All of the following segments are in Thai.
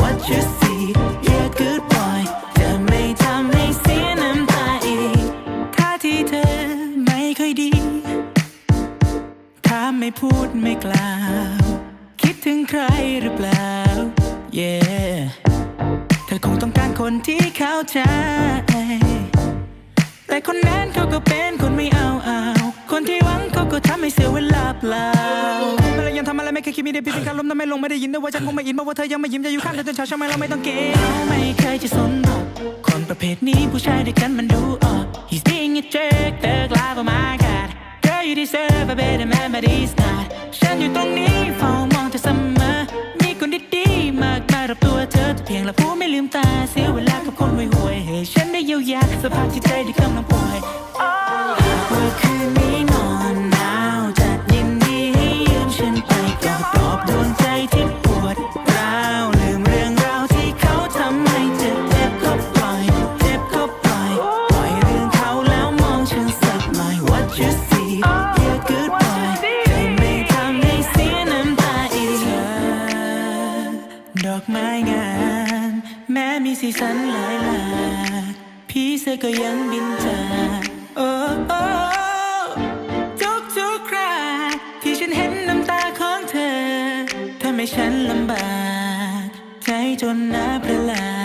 What you see yeah good boy เธอไม่ทำให้เสียน้ำตาอีกท่าที่เธอไม่คยดีถ้าไม่พูดไม่กล่าว คิดถึงใครหรือเปล่า yeah เธอคงต้องการคนที่เข้าใจแต่คนนั้นเขาก็เป็นคนไม่เอาเอา คนที่หวังเขาก็ทำให้เสียเวลาเปล่า ไม่เคยคิดมีได้พิสิการลมนั้นไม่ลงไม่ได้ยินด้วยว่าฉันคงไม่อินเพราะว่าเธอยังไม่ยิ้มจะอยู่ข้างเธอจนเช้าใช่ไหมเราไม่ต้องเกรงเขาไม่เคยจะสนหรอกคนประเภทนี้ผู้ชายด้วยกันมันดูออก He's being a jerk เธอกลายเป็น my god Girl you deserve a better man but he's not ฉันอยู่ตรงนี้เฝ้ามองเธอเสมอมีคนดีๆมากมายรอบตัวเธอแต่เพียงละผู้ไม่ลืมตาเสียเวลากับคนห่วยๆให้ฉันได้เยียวยาสภาพจิตใจที่กำลังป่วยหากว่าคืน you see yeah goodbye เธอไม่ทำให้เสียน้ำตาอีกเธอดอกไม้งาม แม้มีสีสันหลายหลากพี่เสือก็ยังบินจากโอ้โอ้ทุกทุกๆคราที่ฉันเห็นน้ำตาของเธอทำให้ฉันลำบาก ใจจนน้าประหลาด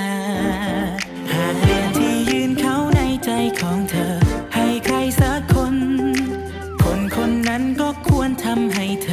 ำให้เธอ